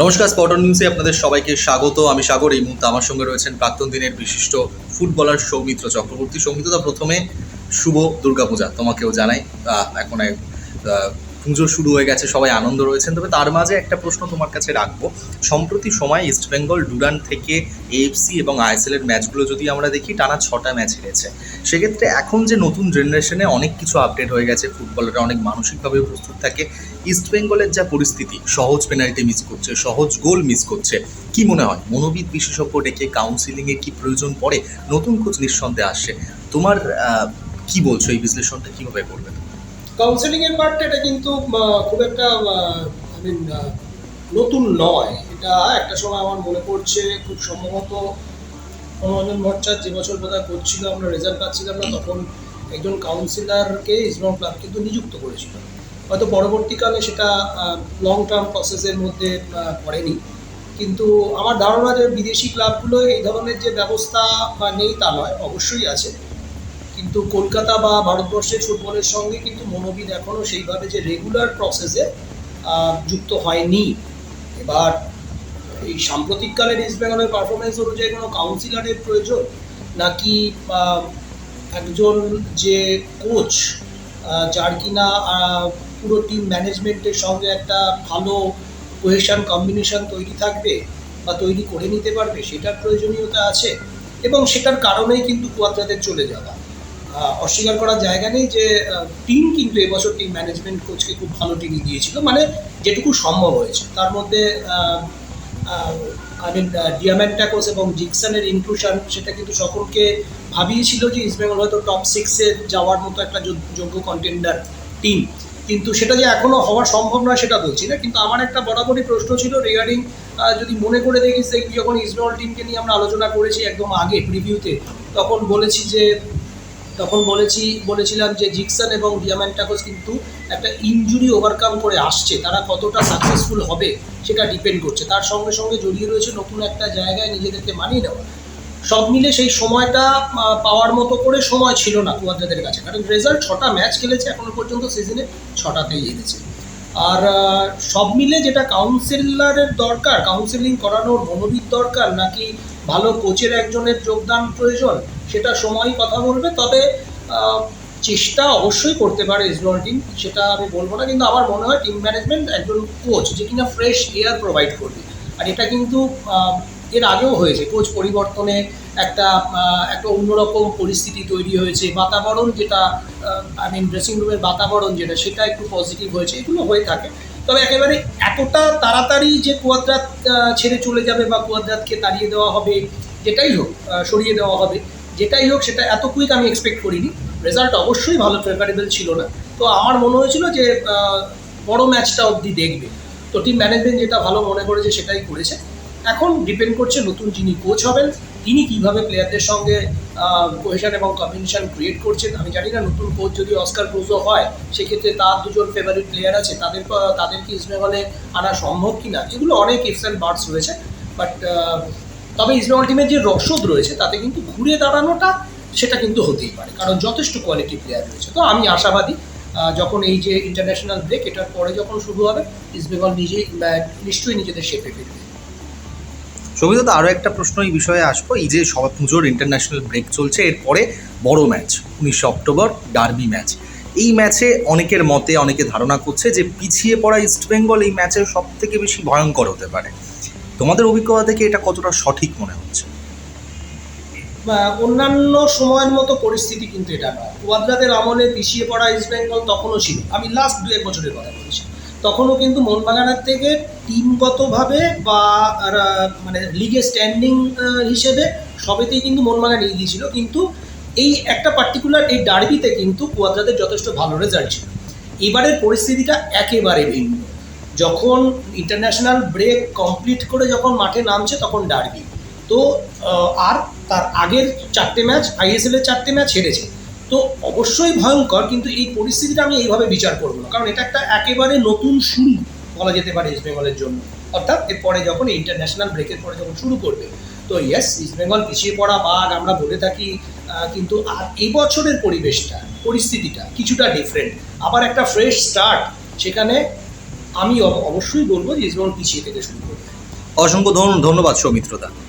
নমস্কার স্পটন নিউজে আপনাদের সবাইকে স্বাগত। আমি সাগর এই মুহূর্তে আমার সঙ্গে রয়েছেন প্রাক্তন দিনের বিশিষ্ট ফুটবলার সৌমিত্র চক্রবর্তী। সৌমিত্রদা প্রথমে শুভ দুর্গাপূজা তোমাকেও জানাই। এখন এক, পুজো শুরু হয়ে গেছে, সবাই আনন্দ রয়েছেন। তবে তার মাঝে একটা প্রশ্ন তোমার কাছে রাখব। সম্প্রতি সময় ইস্টবেঙ্গল ডুরান থেকে এএফসি এবং আইএসএল এর ম্যাচগুলো যদি আমরা দেখি, টানা ছটা ম্যাচ হেরেছে। সেক্ষেত্রে এখন যে নতুন জেনারেশনে অনেক কিছু আপডেট হয়ে গেছে ফুটবলাররা অনেক মানসিকভাবে প্রস্তুত থাকে। ইস্ট বেঙ্গলের যা পরিস্থিতি, সহজ পেনাল্টি মিস করছে, সহজ গোল মিস করছে। কি মনে হয়, মনোবিদ বিশেষজ্ঞ ডেকে কাউন্সিলিং এর কি প্রয়োজন পড়ে? নতুন কোচ নিঃসন্দেহে আসছে। তোমার কি বলছো এই বিশ্লেষণটা কীভাবে করবে? কাউন্সেলিং এর পার্টটা এটা কিন্তু খুব একটা আই মিন নতুন নয়। এটা একটা সময় আমার মনে পড়ছে, খুব সম্ভবত মনোরঞ্জন ভট্টাচার্য যে বছর বোধহয় করছিল, আমরা রেজাল্ট পাচ্ছিলাম না, তখন একজন কাউন্সিলরকে ইসলাম ক্লাব কিন্তু নিযুক্ত করেছিল। হয়তো পরবর্তীকালে সেটা লং টার্ম প্রসেসের মধ্যে পড়েনি। কিন্তু আমার ধারণা যে বিদেশি ক্লাবগুলো এই ধরনের যে ব্যবস্থা বা নেই তা নয়, অবশ্যই আছে। কিন্তু কলকাতা বা ভারতবর্ষের ফুটবলের সঙ্গে কিন্তু মনোবিদ এখনও সেইভাবে যে রেগুলার প্রসেসে যুক্ত হয়নি। এবার এই সাম্প্রতিককালের ইস্ট বেঙ্গলের পারফরমেন্স অনুযায়ী কোনো কাউন্সিলারের প্রয়োজন? নাকি একজন যে কোচ যার কিনা পুরো টিম ম্যানেজমেন্টের সঙ্গে একটা ভালো কোহেশন কম্বিনেশন তৈরি থাকবে বা তৈরি করে নিতে পারবে, সেটার প্রয়োজনীয়তা আছে। এবং সেটার কারণেই কিন্তু কুয়াদ্রাদের চলে যাওয়া। অস্বীকার করার জায়গা নেই যে টিম কিন্তু এবছর টিম ম্যানেজমেন্ট কোচকে খুব ভালো টিমই দিয়েছিল। মানে যেটুকু সম্ভব হয়েছে। তার মধ্যে আই মিন ডিয়ামেন্টাকোস এবং জিকসনের ইনক্লুশন সেটা কিন্তু সকলকে ভাবিয়েছিল যে ইস্টবেঙ্গল হয়তো টপ সিক্সে যাওয়ার মতো একটা যোগ- যোগ্য কন্টেন্ডার টিম কিন্তু সেটা যে এখনও হওয়া সম্ভব নয় সেটা বলছি না। কিন্তু আমার একটা বরাবরই প্রশ্ন ছিল রিগার্ডিং যদি মনে করে দেখিস যখন ইস্টবেঙ্গল টিমকে নিয়ে আমরা আলোচনা করেছি একদম আগে প্রিভিউতে তখন বলেছি যে তখন বলেছি, বলেছিলাম যে জিকসন এবং ডিয়ামেন্টাকোস কিন্তু একটা ইঞ্জুরি ওভারকাম করে আসছে। তারা কতটা সাকসেসফুল হবে সেটা ডিপেন্ড করছে। তার সঙ্গে সঙ্গে জড়িয়ে রয়েছে নতুন একটা জায়গায় নিজেদেরকে মানিয়ে নেওয়া। সব মিলে সেই সময়টা পাওয়ার মতো করে সময় ছিল না কুয়াদ্রাদের কাছে। কারণ রেজাল্ট ছটা ম্যাচ খেলেছে, এখনও পর্যন্ত সিজনে ছটাতেই হেরেছে আর সব মিলে যেটা কাউন্সিলারের দরকার কাউন্সিলিং করানোর মনোবিদ দরকার, নাকি ভালো কোচের একজনের যোগদান প্রয়োজন, সেটা সময় কথা বলবে। তবে চেষ্টা অবশ্যই করতে পারে ইসরোল টিম সেটা আমি বলব না, কিন্তু আমার মনে হয় টিম ম্যানেজমেন্ট একজন কোচ যে কিনা ফ্রেশ এয়ার প্রোভাইড করবে। আর এটা কিন্তু এর আগেও হয়েছে। কোচ পরিবর্তনে একটা একটা অন্যরকম পরিস্থিতি তৈরি হয়েছে। বাতাবরণ যেটা আই মিন ড্রেসিং রুমের বাতাবরণ যেটা, সেটা একটু পজিটিভ হয়েছে। এগুলো হয়ে থাকে। তবে একেবারে এতটা তাড়াতাড়ি যে কুয়াদ্রাত ছেড়ে চলে যাবে বা কুয়াদ্রাতকে তাড়িয়ে দেওয়া হবে, যেটাই হোক সরিয়ে দেওয়া হবে, যেটাই হোক, সেটা এত কুইক আমি এক্সপেক্ট করিনি। রেজাল্ট অবশ্যই ভালো ফেভারেবল ছিল না। তো আমার মনে হয়েছিল যে বড় ম্যাচটা অবধি দেখবে। তো টিম ম্যানেজমেন্ট যেটা ভালো মনে করেছে, সেটাই করেছে। এখন ডিপেন্ড করছে নতুন যিনি কোচ হবেন, তিনি কীভাবে প্লেয়ারদের সঙ্গে কোহেশন এবং কম্বিনেশন ক্রিয়েট করছেন, আমি জানি না, নতুন কোচ যদি অস্কার ক্রুজো হয়, সেক্ষেত্রে তার দুজন ফেভারিট প্লেয়ার আছে, তাদের তাদেরকে ইস্টবেঙ্গলে আনা সম্ভব কি না এগুলো অনেক ইফস অ্যান্ড বার্ডস রয়েছে বাট তবে ইস্টবেঙ্গল টিমের যে রসদ রয়েছে, তাতে কিন্তু ঘুরে দাঁড়ানোটা সেটা কিন্তু হতেই পারে, কারণ যথেষ্ট কোয়ালিটি প্লেয়ার রয়েছে। তো আমি আশাবাদী যখন এই যে ইন্টারন্যাশনাল ব্রেক এটার পরে যখন শুরু হবে ইস্টবেঙ্গল নিজেই নিশ্চয়ই নিজেদের শেপে ফিরবে। সৌমিত্র আরও একটা প্রশ্ন এই বিষয়ে আসব। এই যে সব পুজোর ইন্টারন্যাশনাল ব্রেক চলছে এরপরে বড় ম্যাচ উনিশে অক্টোবর ডার্বি ম্যাচ এই ম্যাচে অনেকের মতে, অনেকে ধারণা করছে যে পিছিয়ে পড়া ইস্টবেঙ্গল এই ম্যাচে সব থেকে বেশি ভয়ঙ্কর হতে পারে। তোমাদের অভিজ্ঞতা থেকে এটা কতটা সঠিক মনে হচ্ছে? অন্যান্য সময়ের মতো পরিস্থিতি কিন্তু এটা নয়। ওয়াদ্রাদের আমলে পিছিয়ে পড়া ইস্ট বেঙ্গল তখনও ছিল। আমি লাস্ট দু এক বছরের কথা বলছি। তখনও কিন্তু মোহনবাগানের থেকে টিমগতভাবে বা মানে লিগে স্ট্যান্ডিং হিসেবে সবেতেই কিন্তু মোহনবাগান এগিয়ে ছিল কিন্তু এই একটা পার্টিকুলার এই ডার্বিতে কিন্তু কুয়াদ্রাদের যথেষ্ট ভালো রেজাল্ট ছিল। এবারের পরিস্থিতিটা একেবারে ভিন্ন। যখন ইন্টারন্যাশনাল ব্রেক কমপ্লিট করে যখন মাঠে নামছে তখন ডার্বি তো আর তার আগের চারটে ম্যাচ আইএসএল এর চারটে ম্যাচ হেরেছে। তো অবশ্যই ভয়ঙ্কর, কিন্তু এই পরিস্থিতিটা আমি এইভাবে বিচার করব না। কারণ এটা একটা একেবারে নতুন শুরু বলা যেতে পারে ইস্ট বেঙ্গলের জন্য। অর্থাৎ এরপরে যখন ইন্টারন্যাশনাল ব্রেকের পরে যখন শুরু করবে, তো ইয়েস ইস্ট বেঙ্গল পিছিয়ে পড়া বাঘ আমরা বলে থাকি কিন্তু আর এই বছরের পরিবেশটা, পরিস্থিতিটা কিছুটা ডিফারেন্ট আবার একটা ফ্রেশ স্টার্ট সেখানে আমি অবশ্যই বলব যে ইস্টবেঙ্গল পিছিয়ে থেকে শুরু করবে। অসংখ্য ধন- ধন্যবাদ সৌমিত্রদা।